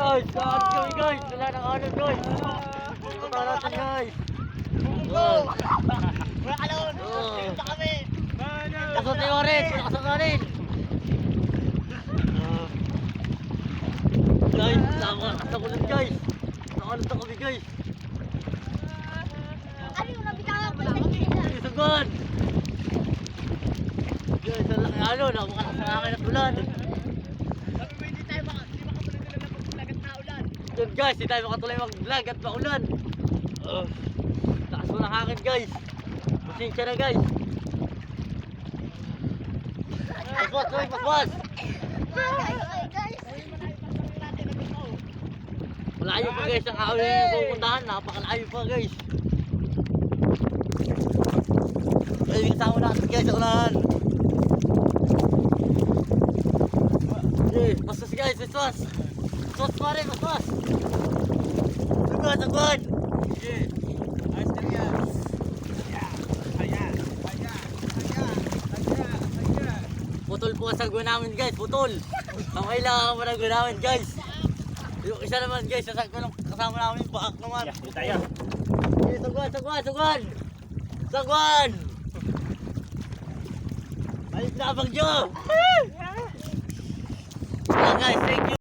Guys, saan kami guys? Wala nang ano guys. Punta natin guys. Go! Wala ka! Oo. Dito kami! Kasot ni Oren, kasot na rin. Ah. Guys, nakakulot guys. Nakakulot na kami guys. Ano yung nabitawan ko kanila? Isugon! Guys, ano, nakamakas sa akin at ulan. Sabi mo hindi tayo maka, hindi makapalag na maglagat na ulan. Yun guys, di tayo makatuloy mag-vlog at maulan. Uh, taas mo ng hangin guys. Pasensya na guys. Paswas, oy, paswas! Malayo pa guys ang awin yung pupuntahan. Napakalayo pa guys. Ay, kasama natin guys sa unahan. Okay, paswas guys, paswas. Paswas pa rin, paswas. Sugod, sugod. Putol po ang sagwa namin guys, putol. Ang kailangan mo ng namin guys. Yung isa naman guys, sa sagwa ng kasama namin, baak naman. tayo. Okay, sagwan, sagwan, sagwan. Sagwan! Ayos na abang Joe! Wala guys, thank you.